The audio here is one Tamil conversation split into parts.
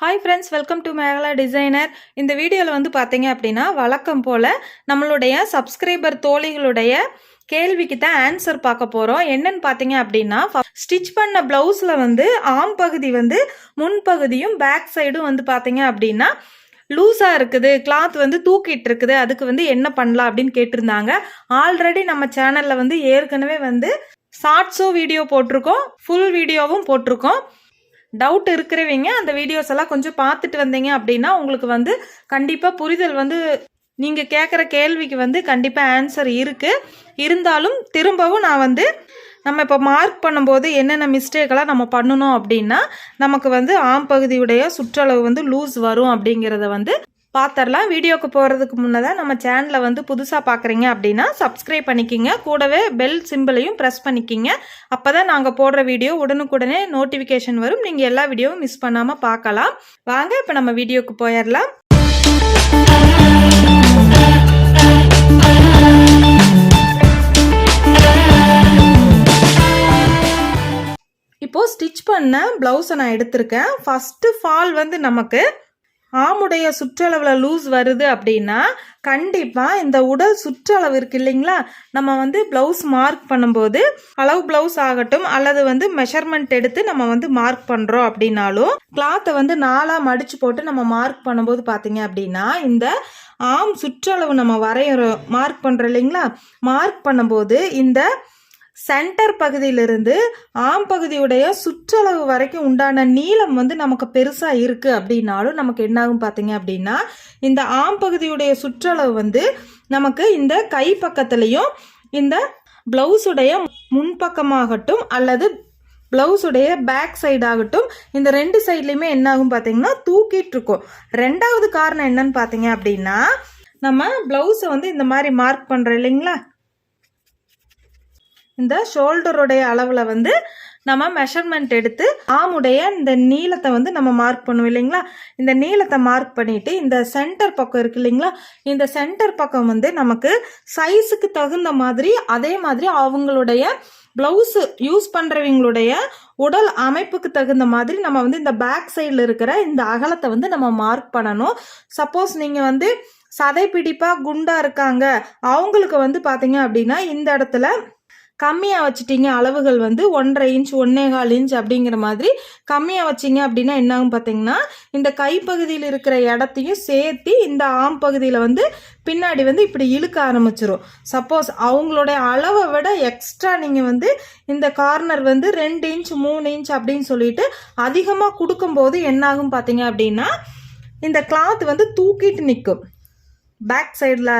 Hi friends welcome to Mekala designer இந்த வீடியோவில் வந்து பார்த்தீங்க அப்படின்னா வழக்கம் போல் நம்மளுடைய சப்ஸ்கிரைபர் தோழிகளுடைய கேள்விக்கு தான் ஆன்சர் பார்க்க போகிறோம் என்னன்னு பார்த்தீங்க அப்படின்னா ஸ்டிச் பண்ண ப்ளவுஸில் வந்து ஆம் பகுதி வந்து முன்பகுதியும் பேக் சைடும் வந்து பார்த்தீங்க அப்படின்னா லூஸாக இருக்குது. கிளாத் வந்து தூக்கிட்டு இருக்குது. அதுக்கு வந்து என்ன பண்ணலாம் அப்படின்னு கேட்டிருந்தாங்க. ஆல்ரெடி நம்ம சேனலில் வந்து ஏற்கனவே வந்து ஷார்ட்ஸும் வீடியோ போட்டிருக்கோம். ஃபுல் வீடியோவும் போட்டிருக்கோம். டவுட் இருக்கிறவங்க. அந்த வீடியோஸ் எல்லாம் கொஞ்சம் பார்த்துட்டு வந்தீங்க அப்படின்னா உங்களுக்கு வந்து கண்டிப்பாக புரிதல் வந்து நீங்கள் கேட்குற கேள்விக்கு வந்து கண்டிப்பாக ஆன்சர் இருக்குது இருந்தாலும் திரும்பவும் நான் வந்து நம்ம இப்போ மார்க் பண்ணும்போது என்னென்ன மிஸ்டேக்கெல்லாம் நம்ம பண்ணணும் அப்படின்னா நமக்கு வந்து ஆம் பகுதியுடைய சுற்றளவு வந்து லூஸ் வரும் அப்படிங்கிறத வந்து பார்த்துடலாம் வீடியோக்கு போகிறதுக்கு முன்னதாக நம்ம சேனலை வந்து புதுசாக பார்க்குறீங்க அப்படின்னா சப்ஸ்கிரைப் பண்ணிக்கிங்க. கூடவே பெல் சிம்பிளையும் ப்ரெஸ் பண்ணிக்கிங்க. அப்போ தான் நாங்கள் போடுற வீடியோ உடனுக்குடனே நோட்டிஃபிகேஷன் வரும். நீங்கள் எல்லா வீடியோவும் மிஸ் பண்ணாமல் பார்க்கலாம் வாங்க இப்போ நம்ம வீடியோக்கு போயிடலாம் இப்போது ஸ்டிச் பண்ண ப்ளவுஸை நான் எடுத்திருக்கேன். ஃபஸ்ட்டு ஃபால் வந்து நமக்கு ஆமுடைய சுற்றளவில் லூஸ் வருது அப்படின்னா கண்டிப்பாக இந்த உடல் சுற்றளவு இருக்கு இல்லைங்களா? நம்ம வந்து ப்ளவுஸ் மார்க் பண்ணும்போது அளவு ப்ளவுஸ் ஆகட்டும் அல்லது வந்து மெஷர்மெண்ட் எடுத்து நம்ம வந்து மார்க் பண்ணுறோம் அப்படின்னாலும் கிளாத்தை வந்து நாலாக மடித்து போட்டு நம்ம மார்க் பண்ணும்போது பார்த்தீங்க அப்படின்னா இந்த ஆம் சுற்றளவு நம்ம வரைகிறோம் மார்க் பண்ணுறோம் இல்லைங்களா? மார்க் பண்ணும்போது இந்த சென்டர் பகுதியிலிருந்து ஆம் பகுதியுடைய சுற்றளவு வரைக்கும் உண்டான நீளம் வந்து நமக்கு பெருசாக இருக்குது அப்படின்னாலும் நமக்கு என்னாகும் பார்த்தீங்க அப்படின்னா இந்த ஆம் பகுதியுடைய சுற்றளவு வந்து நமக்கு இந்த கை பக்கத்துலேயும் இந்த ப்ளவுஸுடைய முன்பக்கமாகட்டும் அல்லது ப்ளவுஸுடைய பேக் சைடு ஆகட்டும் இந்த ரெண்டு சைட்லேயுமே என்னாகும் பார்த்தீங்கன்னா தூக்கிட்டு இருக்கும். ரெண்டாவது காரணம் என்னன்னு பார்த்தீங்க அப்படின்னா நம்ம ப்ளவுஸை வந்து இந்த மாதிரி மார்க் பண்ணுறோம் இல்லைங்களா? இந்த ஷோல்டருடைய அளவில் வந்து நம்ம மெஷர்மெண்ட் எடுத்து ஆமுடைய இந்த நீளத்தை வந்து நம்ம மார்க் பண்ணுவோம் இல்லைங்களா? இந்த நீளத்தை மார்க் பண்ணிட்டு இந்த சென்டர் பக்கம் இருக்கு இல்லைங்களா? இந்த சென்டர் பக்கம் வந்து நமக்கு சைஸுக்கு தகுந்த மாதிரி அதே மாதிரி அவங்களுடைய ப்ளவுஸு யூஸ் பண்ணுறவங்களுடைய உடல் அமைப்புக்கு தகுந்த மாதிரி நம்ம வந்து இந்த பேக் சைடில் இருக்கிற இந்த அகலத்தை வந்து நம்ம மார்க் பண்ணணும். சப்போஸ் நீங்கள் வந்து சதை பிடிப்பாக குண்டாக இருக்காங்க அவங்களுக்கு வந்து பார்த்தீங்க அப்படின்னா இந்த இடத்துல கம்மியாக வச்சுட்டீங்க அளவுகள் வந்து ஒன்றரை இன்ச் ஒன்னேகால் இன்ச் அப்படிங்கிற மாதிரி கம்மியாக வச்சிங்க அப்படின்னா என்னாகும் பார்த்தீங்கன்னா இந்த கைப்பகுதியில் இருக்கிற இடத்தையும் சேர்த்து இந்த ஆம் பகுதியில் வந்து பின்னாடி வந்து இப்படி இழுக்க ஆரம்பிச்சிரும். சப்போஸ் அவங்களுடைய அளவை விட எக்ஸ்ட்ரா நீங்கள் வந்து இந்த கார்னர் வந்து ரெண்டு இன்ச் மூணு இன்ச் அப்படின்னு சொல்லிட்டு அதிகமாக கொடுக்கும்போது என்னாகும் பார்த்தீங்க அப்படின்னா இந்த கிளாத் வந்து தூக்கிட்டு நிற்கும். பேக் சைடில்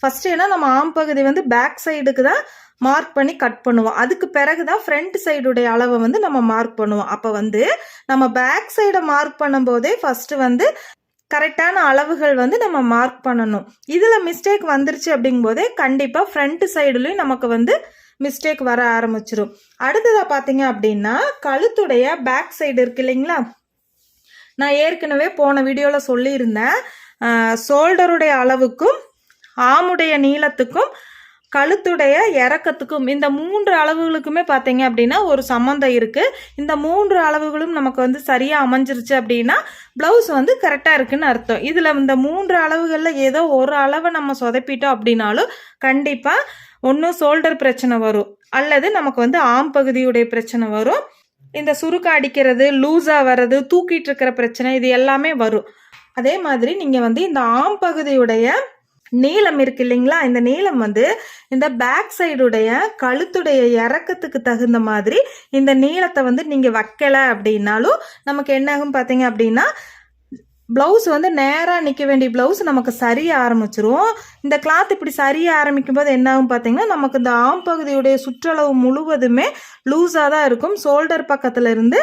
ஃபஸ்ட்டு ஏன்னா நம்ம ஆம் பகுதி வந்து பேக் சைடுக்கு தான் மார்க் பண்ணி கட் பண்ணுவோம். அதுக்கு பிறகு தான் ஃப்ரண்ட் சைடுடைய அளவை வந்து நம்ம மார்க் பண்ணுவோம். அப்போ வந்து நம்ம பேக் சைடை மார்க் பண்ணும்போதே ஃபஸ்ட்டு வந்து கரெக்டான அளவுகள் வந்து நம்ம மார்க் பண்ணணும். இதில் மிஸ்டேக் வந்துருச்சு அப்படிங்கும்போதே கண்டிப்பாக ஃப்ரண்ட் சைடுலேயும் நமக்கு வந்து மிஸ்டேக் வர ஆரம்பிச்சிடும் அடுத்ததாக பார்த்தீங்க அப்படின்னா கழுத்துடைய பேக் சைடு இருக்கு இல்லைங்களா? நான் ஏற்கனவே போன வீடியோவில் சொல்லியிருந்தேன். ஷோல்டருடைய அளவுக்கும் ஆமுடைய நீளத்துக்கும் கழுத்துடைய இறக்கத்துக்கும் இந்த மூன்று அளவுகளுக்குமே பார்த்தீங்க அப்படின்னா ஒரு சம்மந்தம் இருக்குது இந்த மூன்று அளவுகளும் நமக்கு வந்து சரியாக அமைஞ்சிருச்சு அப்படின்னா ப்ளவுஸ் வந்து கரெக்டாக இருக்குன்னு அர்த்தம். இதில் இந்த மூன்று அளவுகளில் ஏதோ ஒரு அளவை நம்ம சொதப்பிட்டோம் அப்படின்னாலும் கண்டிப்பாக ஒன்றும் ஷோல்டர் பிரச்சனை வரும். அல்லது நமக்கு வந்து ஆம் பகுதியுடைய பிரச்சனை வரும். இந்த சுருக்க அடிக்கிறது லூஸாக வர்றது தூக்கிட்டு இருக்கிற பிரச்சனை இது எல்லாமே வரும். அதே மாதிரி நீங்கள் வந்து இந்த ஆம் பகுதியுடைய நீளம் இருக்கு இல்லைங்களா? இந்த நீளம் வந்து இந்த பேக் சைடுடைய கழுத்துடைய இறக்கத்துக்கு தகுந்த மாதிரி இந்த நீளத்தை வந்து நீங்கள் வைக்கலை அப்படின்னாலும் நமக்கு என்னாகும் பார்த்தீங்க அப்படின்னா ப்ளவுஸ் வந்து நேராக நிற்க வேண்டிய ப்ளவுஸ் நமக்கு சரிய ஆரம்பிச்சிரும். இந்த கிளாத் இப்படி சரிய ஆரம்பிக்கும் போது என்ன ஆகும் பார்த்தீங்கன்னா நமக்கு இந்த ஆம் பகுதியுடைய சுற்றளவு முழுவதுமே லூஸாக தான் இருக்கும். ஷோல்டர் பக்கத்தில் இருந்து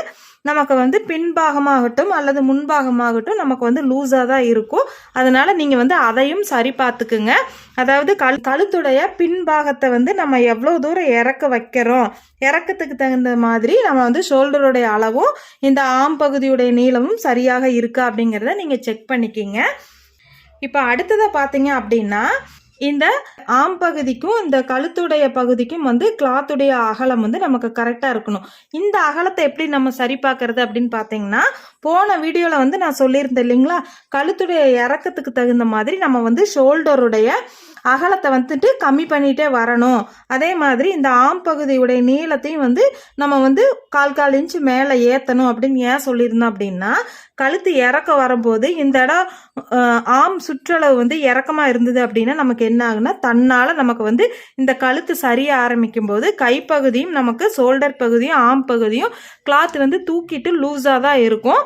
நமக்கு வந்து பின்பாகமாகட்டும் அல்லது முன்பாகமாகட்டும் நமக்கு வந்து லூஸாக தான் இருக்கும். அதனால் நீங்கள் வந்து அதையும் சரி பார்த்துக்குங்க. அதாவது கழு கழுத்துடைய பின்பாகத்தை வந்து நம்ம எவ்வளோ தூரம் இறக்க வைக்கிறோம்? இறக்கத்துக்கு தகுந்த மாதிரி நம்ம வந்து ஷோல்டருடைய அளவும் இந்த ஆம் பகுதியுடைய நீளமும் சரியாக இருக்கா அப்படிங்கிறத நீங்கள் செக் பண்ணிக்கிங்க. இப்போ அடுத்ததை பார்த்தீங்க அப்படின்னா இந்த ஆம் பகுதிக்கும் இந்த கழுத்துடைய பகுதிக்கும் வந்து கிளாத்துடைய அகலம் வந்து நமக்கு கரெக்டாக இருக்கணும். இந்த அகலத்தை எப்படி நம்ம சரி பார்க்கறது அப்படின்னு பார்த்தீங்கன்னா போன வீடியோவில் வந்து நான் சொல்லியிருந்தேன் இல்லைங்களா? கழுத்துடைய இறக்கத்துக்கு தகுந்த மாதிரி நம்ம வந்து ஷோல்டருடைய அகலத்தை வந்துட்டு கம்மி பண்ணிகிட்டே வரணும். அதே மாதிரி இந்த ஆம் பகுதியுடைய நீளத்தையும் வந்து நம்ம வந்து கால் கால் இன்ச்சு மேலே ஏற்றணும் அப்படின்னு ஏன் சொல்லியிருந்தோம் அப்படின்னா கழுத்து இறக்க வரும்போது இந்த இடம் ஆம் சுற்றளவு வந்து இறக்கமாக இருந்தது அப்படின்னா நமக்கு என்ன ஆகுனா தன்னால் நமக்கு வந்து இந்த கழுத்து சரிய ஆரம்பிக்கும் போது கைப்பகுதியும் நமக்கு ஷோல்டர் பகுதியும் ஆம் பகுதியும் கிளாத் வந்து தூக்கிட்டு லூஸாக தான் இருக்கும்.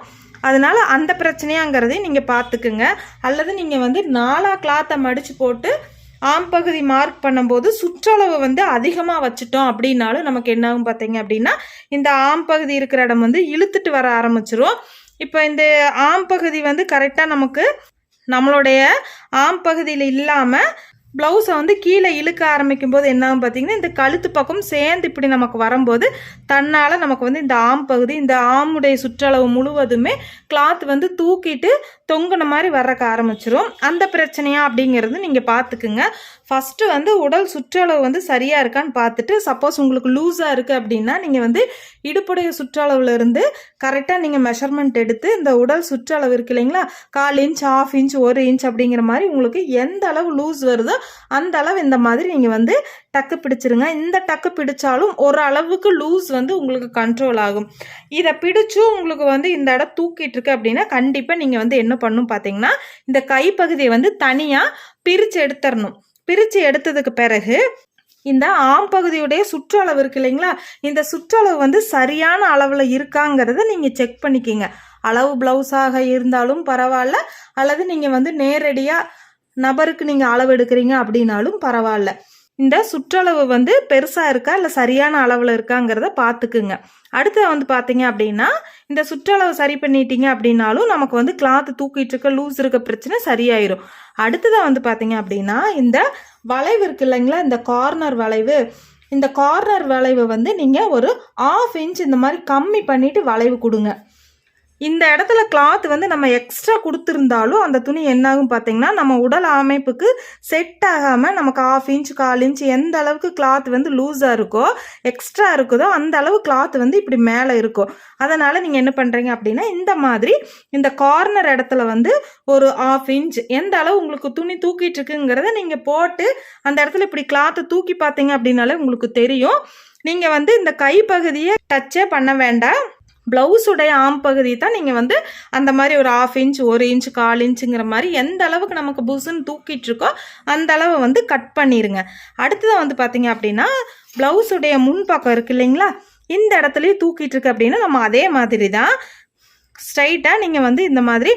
அதனால் அந்த பிரச்சனையாங்கிறதையும் நீங்கள் பார்த்துக்குங்க அல்லது நீங்கள் வந்து நாலா கிளாத்தை மடித்து போட்டு ஆம் பகுதி மார்க் பண்ணும்போது சுற்றளவு வந்து அதிகமாக வச்சுட்டோம் அப்படின்னாலும் நமக்கு என்னாகும் பார்த்தீங்க அப்படின்னா இந்த ஆம் பகுதி இருக்கிற இடம் வந்து இழுத்துட்டு வர ஆரம்பிச்சிரும். இப்போ இந்த ஆம் பகுதி வந்து கரெக்டாக நமக்கு நம்மளுடைய ஆம் பகுதியில் இல்லாமல் ப்ளவுஸை வந்து கீழே இழுக்க ஆரம்பிக்கும் போது என்ன பார்த்தீங்கன்னா இந்த கழுத்து பக்கம் சேர்ந்து இப்படி நமக்கு வரும்போது தன்னால் நமக்கு வந்து இந்த ஆம் பகுதி இந்த ஆமுடைய சுற்றளவு முழுவதுமே கிளாத் வந்து தூக்கிட்டு தொங்கின மாதிரி வர்றக்க ஆரம்பிச்சிரும். அந்த பிரச்சனையா அப்படிங்கிறது நீங்கள் பார்த்துக்குங்க. ஃபஸ்ட்டு வந்து உடல் சுற்றளவு வந்து சரியாக இருக்கான்னு பார்த்துட்டு சப்போஸ் உங்களுக்கு லூஸாக இருக்குது அப்படின்னா நீங்கள் வந்து இடுப்புடைய சுற்றளவுலேருந்து கரெக்டாக நீங்கள் மெஷர்மெண்ட் எடுத்து இந்த உடல் சுற்றளவு இருக்கு இல்லைங்களா? கால் இன்ச் ஆஃப் இன்ச் ஒரு இன்ச் அப்படிங்கிற மாதிரி உங்களுக்கு எந்த அளவு லூஸ் வருதோ அந்த அளவு இந்த மாதிரி நீங்கள் வந்து டக்கு பிடிச்சிருங்க. இந்த டக்கு பிடிச்சாலும் ஒரு அளவுக்கு லூஸ் வந்து உங்களுக்கு கண்ட்ரோல் ஆகும். இதை பிடிச்சும் உங்களுக்கு வந்து இந்த இடம் தூக்கிட்டு இருக்கு அப்படின்னா கண்டிப்பாக நீங்கள் வந்து என்ன பண்ணும் பார்த்தீங்கன்னா இந்த கைப்பகுதியை வந்து தனியாக பிரித்து எடுத்துடணும் பிரித்து எடுத்ததுக்கு பிறகு இந்த ஆம் பகுதியுடைய சுற்றளவு இருக்கு இல்லைங்களா? இந்த சுற்றளவு வந்து சரியான அளவில் இருக்காங்கிறத நீங்கள் செக் பண்ணிக்கிங்க. அளவு ப்ளவுஸாக இருந்தாலும் பரவாயில்ல. அல்லது நீங்கள் வந்து நேரடியாக நபருக்கு நீங்கள் அளவு எடுக்கிறீங்க அப்படின்னாலும் பரவாயில்ல. இந்த சுற்றளவு வந்து பெருசாக இருக்கா இல்லை சரியான அளவில் இருக்காங்கிறத பார்த்துக்குங்க அடுத்த வந்து பார்த்தீங்க அப்படின்னா இந்த சுற்றளவு சரி பண்ணிட்டீங்க அப்படின்னாலும் நமக்கு வந்து கிளாத் தூக்கிட்டு இருக்க லூஸ் இருக்க பிரச்சனை சரியாயிரும். அடுத்ததாக வந்து பார்த்தீங்க அப்படின்னா இந்த வளைவு இருக்கு இல்லைங்களா? இந்த கார்னர் வளைவு. இந்த கார்னர் வளைவு வந்து நீங்கள் ஒரு ஆஃப் இன்ச் இந்த மாதிரி கம்மி பண்ணிட்டு வளைவு கொடுங்க. இந்த இடத்துல கிளாத் வந்து நம்ம எக்ஸ்ட்ரா கொடுத்துருந்தாலும் அந்த துணி என்னாகும் பார்த்தீங்கன்னா நம்ம உடல் அமைப்புக்கு செட் ஆகாமல் நமக்கு ஆஃப் இன்ச் கால் இன்ச் எந்த அளவுக்கு கிளாத் வந்து லூஸாக இருக்கோ எக்ஸ்ட்ரா இருக்குதோ அந்த அளவு கிளாத் வந்து இப்படி மேலே இருக்கும். அதனால் நீங்கள் என்ன பண்ணுறீங்க அப்படின்னா இந்த மாதிரி இந்த கார்னர் இடத்துல வந்து ஒரு ஆஃப் இன்ச் எந்த அளவு உங்களுக்கு துணி தூக்கிட்டு இருக்குங்கிறத நீங்கள் போட்டு அந்த இடத்துல இப்படி கிளாத்தை தூக்கி பார்த்தீங்க அப்படின்னாலே உங்களுக்கு தெரியும். நீங்கள் வந்து இந்த கைப்பகுதியை டச்சே பண்ண வேண்டாம். ப்ளவுஸுடைய ஆம் பகுதி தான் நீங்கள் வந்து அந்த மாதிரி ஒரு ஆஃப் இன்ச் ஒரு இன்ச் கால் இன்ச்சுங்கிற மாதிரி எந்த அளவுக்கு நமக்கு புசுன்னு தூக்கிட்டு இருக்கோ அந்த அளவை வந்து கட் பண்ணிடுங்க அடுத்ததான் வந்து பார்த்தீங்க அப்படின்னா ப்ளவுஸுடைய முன்பக்கம் இருக்கு இல்லைங்களா? இந்த இடத்துலையும் தூக்கிட்டு இருக்கு அப்படின்னா நம்ம அதே மாதிரி தான் ஸ்ட்ரைட்டாக நீங்கள் வந்து இந்த மாதிரி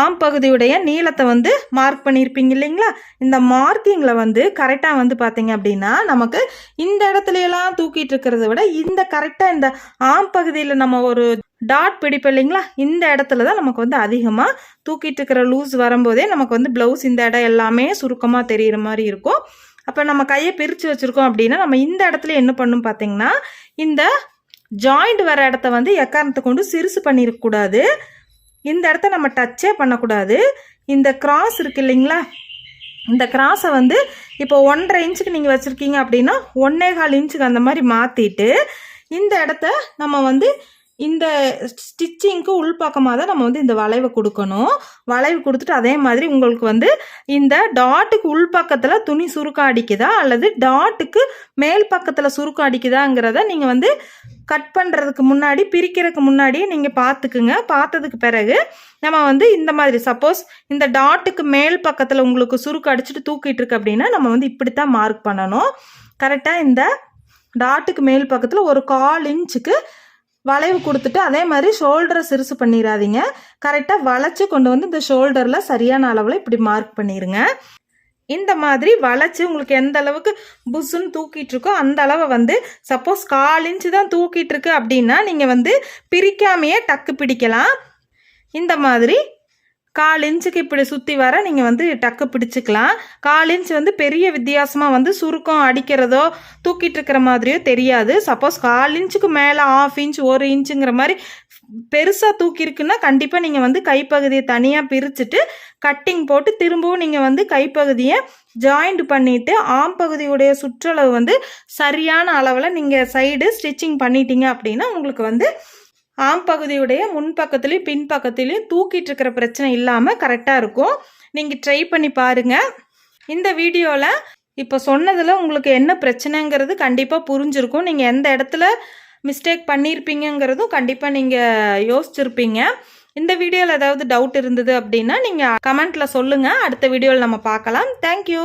ஆம் பகுதியுடைய நீளத்தை வந்து மார்க் பண்ணியிருப்பீங்க இல்லைங்களா? இந்த மார்க்கிங்கில் வந்து கரெக்டாக வந்து பார்த்தீங்க அப்படின்னா நமக்கு இந்த இடத்துலலாம் தூக்கிட்டு இருக்கிறத விட இந்த கரெக்டாக இந்த ஆம் பகுதியில் நம்ம ஒரு டாட் பிடிப்போம் இல்லைங்களா? இந்த இடத்துல தான் நமக்கு வந்து அதிகமாக தூக்கிட்டு இருக்கிற லூஸ் வரும்போதே நமக்கு வந்து ப்ளவுஸ் இந்த இடம் எல்லாமே சுருக்கமாக தெரிகிற மாதிரி இருக்கும். அப்போ நம்ம கையை பிரித்து வச்சுருக்கோம் அப்படின்னா நம்ம இந்த இடத்துல என்ன பண்ணும் பார்த்தீங்கன்னா இந்த ஜாயிண்ட் வர இடத்த வந்து எக்காரணத்தை கொண்டு சிறுசு பண்ணியிருக்கக்கூடாது இந்த இடத்த நம்ம டச்சே பண்ணக்கூடாது. இந்த கிராஸ் இருக்கு இல்லைங்களா? இந்த கிராஸை வந்து இப்போ ஒன்றரை இன்ச்சுக்கு நீங்கள் வச்சுருக்கீங்க அப்படின்னா ஒன்னே கால் இன்ச்சுக்கு அந்த மாதிரி மாற்றிட்டு இந்த இடத்த நம்ம வந்து இந்த ஸ்டிச்சிங்க்கு உள்பக்கமாக தான் நம்ம வந்து இந்த வளைவை கொடுக்கணும். வளைவு கொடுத்துட்டு அதே மாதிரி உங்களுக்கு வந்து இந்த டாட்டுக்கு உள்பக்கத்தில் துணி சுருக்கம் அடிக்குதா அல்லது டாட்டுக்கு மேல் பக்கத்தில் சுருக்கம் அடிக்குதாங்கிறத நீங்கள் வந்து கட் பண்ணுறதுக்கு முன்னாடி பிரிக்கிறதுக்கு முன்னாடியே நீங்கள் பார்த்துக்குங்க பார்த்ததுக்கு பிறகு நம்ம வந்து இந்த மாதிரி சப்போஸ் இந்த டாட்டுக்கு மேல் பக்கத்தில் உங்களுக்கு சுருக்கம் அடிச்சுட்டு தூக்கிட்டு இருக்கு அப்படின்னா நம்ம வந்து இப்படித்தான் மார்க் பண்ணணும். கரெக்டாக இந்த டாட்டுக்கு மேல் பக்கத்தில் ஒரு கால் இன்ச்சுக்கு வளைவு கொடுத்துட்டு அதே மாதிரி ஷோல்டரை சிறுசு பண்ணிடாதீங்க கரெக்டாக வளைச்சு கொண்டு வந்து இந்த ஷோல்டரில் சரியான அளவில் இப்படி மார்க் பண்ணிடுங்க இந்த மாதிரி வளைச்சு உங்களுக்கு எந்த அளவுக்கு புஸ்ஸுன்னு தூக்கிட்டு இருக்கோ அந்த அளவை வந்து சப்போஸ் கால் இன்ச்சு தான் தூக்கிட்டு இருக்கு அப்படின்னா நீங்கள் வந்து பிரிக்காமையே டக்கு பிடிக்கலாம். இந்த மாதிரி கால் இன்ச்சுக்கு இப்படி சுற்றி வர நீங்கள் வந்து டக்கு பிடிச்சிக்கலாம். கால் இன்ச் வந்து பெரிய வித்தியாசமாக வந்து சுருக்கம் அடிக்கிறதோ தூக்கிட்டு இருக்கிற மாதிரியோ தெரியாது. சப்போஸ் கால் இன்ச்சுக்கு மேலே ஆஃப் இன்ச் ஒரு இன்ச்சுங்கிற மாதிரி பெருசாக தூக்கியிருக்குன்னா கண்டிப்பாக நீங்கள் வந்து கைப்பகுதியை தனியாக பிரிச்சுட்டு கட்டிங் போட்டு திரும்பவும் நீங்கள் வந்து கைப்பகுதியை ஜாயிண்ட் பண்ணிவிட்டு ஆம் பகுதியுடைய சுற்றளவு வந்து சரியான அளவில் நீங்கள் சைடு ஸ்டிச்சிங் பண்ணிட்டீங்க அப்படின்னா உங்களுக்கு வந்து ஆம் பகுதியுடைய முன்பக்கத்துலேயும் பின்பக்கத்துலேயும் தூக்கிட்டு இருக்கிற பிரச்சனை இல்லாமல் கரெக்டாக இருக்கும். நீங்கள் ட்ரை பண்ணி பாருங்கள் இந்த வீடியோவில் இப்போ சொன்னதில் உங்களுக்கு என்ன பிரச்சனைங்கிறது கண்டிப்பாக புரிஞ்சிருக்கும். நீங்கள் எந்த இடத்துல மிஸ்டேக் பண்ணியிருப்பீங்கங்கிறதும் கண்டிப்பாக நீங்கள் யோசிச்சிருப்பீங்க. இந்த வீடியோவில் ஏதாவது டவுட் இருந்தது அப்படின்னா நீங்கள் கமெண்ட்டில் சொல்லுங்கள் அடுத்த வீடியோவில் நம்ம பார்க்கலாம். தேங்க்யூ